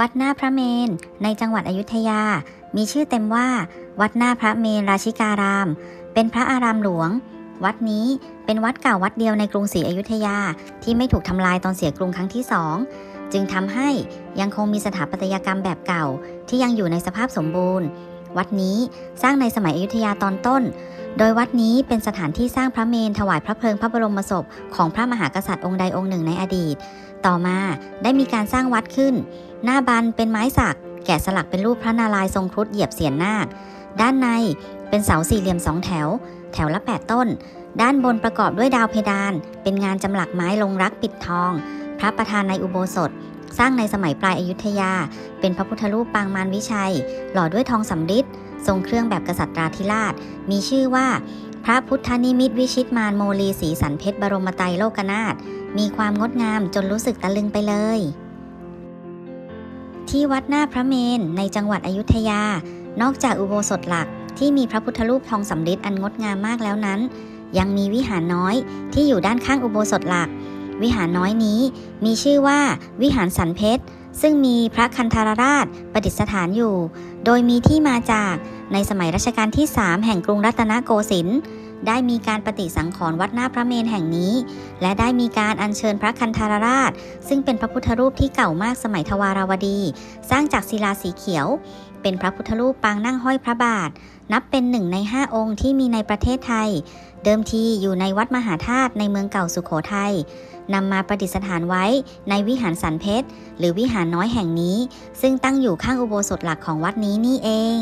วัดหน้าพระเมน ในจังหวัดอยุธยา มีชื่อเต็มว่า วัดหน้าพระเมนราชิการาม เป็นพระอารามหลวง วัดนี้เป็นวัดเก่าวัดเดียวในกรุงศรีอยุธยาที่ไม่ถูกทำลายตอนเสียกรุงครั้งที่สองจึงทำให้ยังคงมีสถาปัตยกรรมแบบเก่าที่ยังอยู่ในสภาพสมบูรณ์ วัดนี้สร้างในสมัยอยุธยาตอนต้น โดยวัดนี้เป็นสถานที่สร้างพระเมนถวายพระเพลิงพระบรมศพของพระมหากษัตริย์องค์ใดองค์หนึ่งในอดีต ต่อมาได้มีการสร้างวัดขึ้น หน้าบันเป็นไม้สัก แกะสลักเป็นรูปพระนารายณ์ทรงครุฑเหยียบเสียนนาค ด้านในเป็นเสาสี่เหลี่ยมสองแถว แถวละ 8 ต้น ด้านบนประกอบด้วยดาวเพดาน เป็นงานจำหลักไม้ลงรักปิดทอง พระประธานในอุโบสถ สร้างในสมัยปลายอายุทยา เป็นพระพุทธรูปปางมารวิชัย หล่อด้วยทองสำริดทรงเครื่องแบบกษัตริย์ราธิราช มีชื่อว่า พระพุทธนิมิตวิชิตมารโมลีสีสันเพชรบรมไตรโลกนาถมีความงดงามจนรู้สึกตะลึงไปเลย ที่วัดหน้าพระเมนในจังหวัดอยุธยา นอกจากอุโบสถหลักที่มีพระพุทธรูปทองสำริดอันงดงามมากแล้วนั้น ยังมีวิหารน้อยที่อยู่ด้านข้างอุโบสถหลัก วิหารน้อยนี้มีชื่อว่าวิหารสันเพชร ซึ่งมีพระคันธารราชประดิษฐานอยู่ โดยมีที่มาจากในสมัยรัชกาลที่ 3 แห่งกรุงรัตนโกสินทร์ ได้มีการปฏิสังขรณ์วัดหน้าพระเมนแห่งนี้ และได้มีการอัญเชิญพระคันธารราช ซึ่งเป็นพระพุทธรูปที่เก่ามากสมัยทวารวดี สร้างจากศิลาสีเขียว เป็นพระพุทธรูปปางนั่งห้อยพระบาท นับเป็นหนึ่งในห้าองค์ที่มีในประเทศไทย เดิมทีอยู่ในวัดมหาธาตุในเมืองเก่าสุขโขทัยนำมาประดิษฐานไว้ในวิหารสันเพชร หรือวิหารน้อยแห่งนี้ ซึ่งตั้งอยู่ข้างอุโบสถหลักของวัดนี้นี่เอง